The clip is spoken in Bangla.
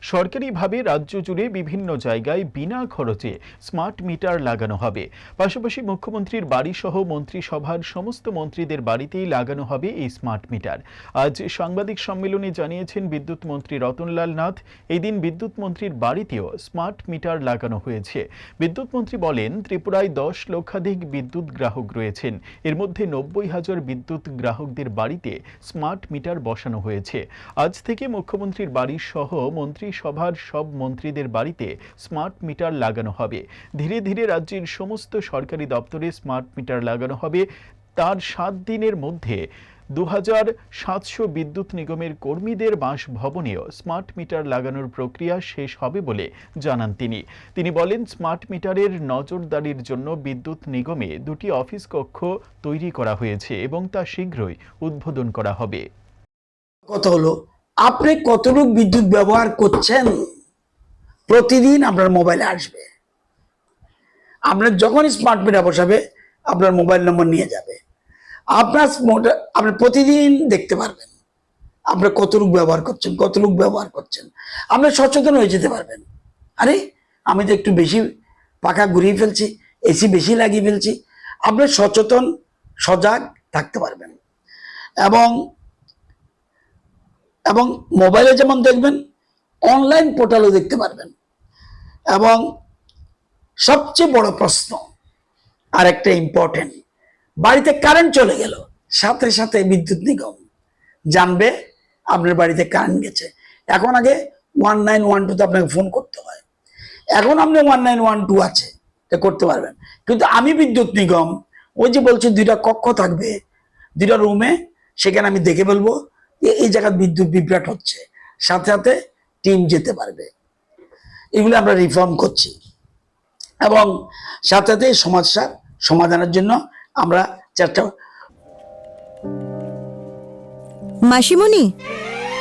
সরকারিভাবে রাজ্য জুড়ে বিভিন্ন জায়গায় বিনা খরচে স্মার্ট মিটার লাগানো হবে। পাশাপাশি মুখ্যমন্ত্রীর বাড়িসহ মন্ত্রিসভার সমস্ত মন্ত্রীদের বাড়িতেই লাগানো হবে এই স্মার্ট মিটার। আজ সাংবাদিক সম্মেলনে জানিয়েছেন বিদ্যুৎ মন্ত্রী রতনলাল নাথ এই দিন বিদ্যুৎ মন্ত্রীর বাড়িতেও স্মার্ট মিটার লাগানো হয়েছে। বিদ্যুৎ মন্ত্রী বলেন, ত্রিপুরায় দশ লক্ষাধিক বিদ্যুৎ গ্রাহক রয়েছেন। এর মধ্যে নব্বই হাজার বিদ্যুৎ গ্রাহকদের বাড়িতে স্মার্ট মিটার বসানো হয়েছে। আজ থেকে মুখ্যমন্ত্রীর বাড়ি সহ মন্ত্রিসভার সব মন্ত্রীদের বাড়িতে স্মার্ট মিটার লাগানো হবে। ধীরে ধীরে রাজ্যের সমস্ত সরকারি দপ্তরে স্মার্ট মিটার লাগানো হবে। তার সাত দিনের মধ্যে দু সাতশো বিদ্যুৎ নিগমের কর্মীদের বাসভবনেও স্মার্ট মিটার লাগানোর প্রক্রিয়া শেষ হবে বলে জানান তিনি। তিনি বলেন, স্মার্ট মিটারের নজরদারির জন্য বিদ্যুৎ নিগমে দুটি অফিস কক্ষ তৈরি করা হয়েছে এবং তা শীঘ্রই উদ্বোধন করা হবে। কথা হলো আপনি কতটুকু বিদ্যুৎ ব্যবহার করছেন? প্রতিদিন আপনার মোবাইলে আসবে। আপনার যখন স্মার্ট মিটার বসাবে, আপনার মোবাইল নম্বর নিয়ে যাবে। আপনার আপনি প্রতিদিন দেখতে পারবেন। আপনি কতটুকু ব্যবহার করছেন কতটুকু ব্যবহার করছেন। আপনি সচেতন হয়ে যেতে পারবেন। আরে, আমি তো একটু বেশি পাখা ঘুরিয়ে ফেলছি, এসি বেশি লাগিয়ে ফেলছি। আপনি সচেতন, সজাগ থাকতে পারবেন। এবং এবং মোবাইলে যেমন দেখবেন, অনলাইন পোর্টালও দেখতে পারবেন। এবং সবচেয়ে বড় প্রশ্ন আর একটা ইম্পর্টেন্ট বাড়িতে কারেন্ট চলে গেল, সাথে সাথে বিদ্যুৎ নিগম জানবে আপনার বাড়িতে কারেন্ট গেছে। এখন আগে ওয়ান নাইন ওয়ান টুতে আপনাকে ফোন করতে হয়। এখন আপনি ওয়ান নাইন ওয়ান টু আছে করতে পারবেন। কিন্তু আমি বিদ্যুৎ নিগম, ওই যে বলছি, দুইটা কক্ষ থাকবে, দুইটা রুমে সেখানে আমি দেখে বলব যে এই জায়গায় বিদ্যুৎ বিভ্রাট হচ্ছে। সাথে সাথে টিম যেতে পারবে। এগুলো আমরা রিফর্ম করছি। এবং সাথে সাথে সমস্যার সমাধানের জন্য আমরা চেষ্টা মাসিমণি